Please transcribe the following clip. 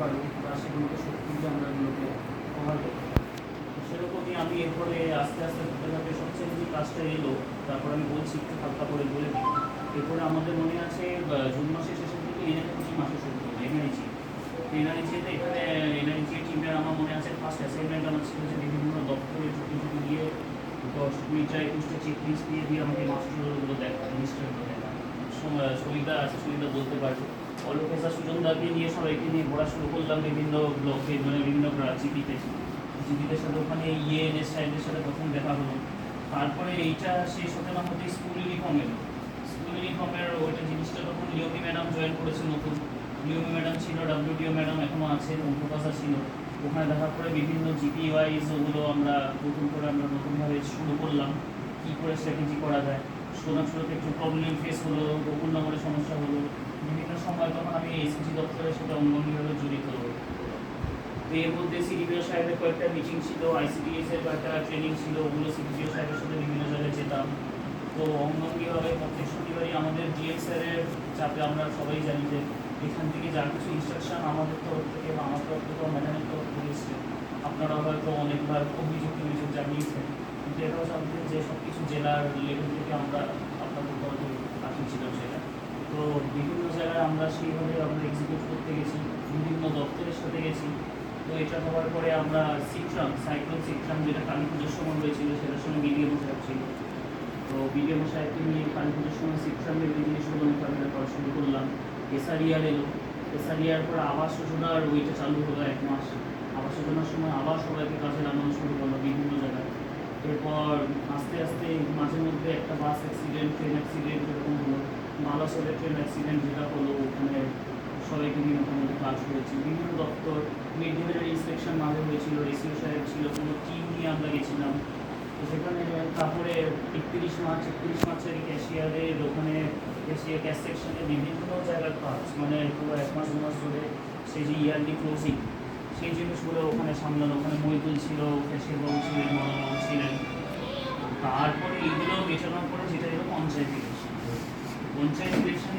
পারব, বা সেগুলোকে শক্তি দিয়ে আমরা এগুলোকে কভার করতে পারব। সেরকমই আমি এরপরে আস্তে আস্তে ধরতে থাকতে সবচেয়ে যে কাজটা এলো, তারপর আমি বলছি, একটু হালকা করে বলে দিই। এরপরে আমাদের মনে আছে জুন মাসের শেষের দিকে এনএনএসি মাসে শুরু করব এনআইজি এনআইজিতে এখানে এনআইজি টিমের আমার মনে আছে ফার্স্ট অ্যাসাইনমেন্ট আমার ছিল যে বিভিন্ন দপ্তরে ছুটি ছুটি দিয়ে দশ কুড়িটা একুশটা চেক লিস্ট দিয়ে দিয়ে আমাকে মাস্টারগুলো দেখা মিনিস্টারগুলো দেখা সুবিধা আছে সুবিধা বলতে পারব অলোকেশা সুজনদাকে নিয়ে সবাইকে নিয়ে ঘোরা শুরু করলাম বিভিন্ন ব্লকে মানে বিভিন্ন জিপিতে। জিপিদের সাথে ওখানে ইয়ে এনএস সাহেবের সাথে প্রথম দেখা হলো। তারপরে এইটা শেষ হতে না হতে স্কুল ইউনিফর্ম এলো। স্কুল ইউনিফর্মের ওইটা জিনিসটা তখন লিওমি ম্যাডাম জয়েন করেছে নতুন। লিওমি ম্যাডাম ছিল ডাব্লিউডিও ম্যাডাম এখনও আছেন অঙ্কপাশা ছিল। ওখানে দেখার পরে বিভিন্ন জিপি ওয়াইজ ওগুলো আমরা নতুন করে আমরা নতুনভাবে শুরু করলাম। কী করে স্ট্র্যাটেজি করা যায়? সোনাচুরোতে একটু প্রবলেম ফেস হলো গোকুল নগরের সমস্যা হলো। বিভিন্ন সময় তখন আমি এসিজি দপ্তরের সাথে অঙ্গনভাবে জড়িত। এর মধ্যে সিডিপিও সাহেবের কয়েকটা মিটিং ছিল আইসিডিএস এর কয়েকটা ট্রেনিং ছিল, ওগুলো সিডিপিও সাহেবের সাথে বিভিন্ন জায়গায় যেতাম। তো অঙ্গনভাবে প্রত্যেক শনিবারই আমাদের ডিএম স্যারের চাপে আমরা সবাই জানি যে এখান থেকে যা কিছু ইনস্ট্রাকশন আমাদের তরফ থেকে বা আমার তরফ থেকে ম্যাডামের তরফ থেকে এসছে। আপনারা হয়তো অনেকবার অভিযোগ অভিযোগ জানিয়েছেন। কিন্তু এটাও জানতেন যে সব জেলার লেভেল থেকে আমরা আপনাদের তরফে পাঠিয়েছিলাম সেটা। তো বিভিন্ন জায়গায় আমরা সেইভাবে আমরা এক্সিকিউট করতে গেছি, বিভিন্ন দপ্তরের সাথে গেছি। তো এটা হওয়ার পরে আমরা সিট্রাম সাইক্লোন সিট্রাম যেটা কালী পুজোর সময় হয়েছিল, সেটার সঙ্গে বিডিএ সাহেব ছিল তো বিডিএ সাহেবকে নিয়ে কালী পুজোর সময় সিট্রামের এই জিনিসগুলো মোকাবিলা করা শুরু করলাম। এসআরিয়ার এলো। এসআরিয়ার পর আবাস যোজনার ওইটা চালু হলো এক মাস। আবাস যোজনার সময় আবার সবাইকে কাজে লাগানো শুরু করল, বিভিন্ন জায়গায় এরপর আস্তে আস্তে মাঝে মধ্যে একটা বাস অ্যাক্সিডেন্ট ট্রেন অ্যাক্সিডেন্ট এরকম হলো। বালাসোরের ট্রেন অ্যাক্সিডেন্ট যেটা হলো, ওখানে সবাইকে নিয়ে মোটামুটি কাজ করেছি। বিভিন্ন দপ্তর মিড ইন্সপেকশন মাঝে হয়েছিল, রেসিও সাহেব ছিল, কোনো টিম নিয়ে আমরা গেছিলাম। তো সেখানে তারপরে একত্রিশ মার্চ, একত্রিশ মার্চের ক্যাশিয়ারের ওখানে ক্যাশিয়ার ক্যাশ সেকশনে বিভিন্ন জায়গার কাজ মানে পুরো এক মাস, দু মাস ধরে সেই যে ইয়ারলি ক্লোজিং সেই জিনিসগুলো ওখানে সামলানো। ওখানে মহিদুল ছিল ক্যাশিয়ার বাবু ছিলেন মনোবাবু ছিলেন। তারপরে এইগুলো মেটানোর করে যেটা হলো পঞ্চায়েত ইলেকশন পঞ্চায়েত ইলেকশন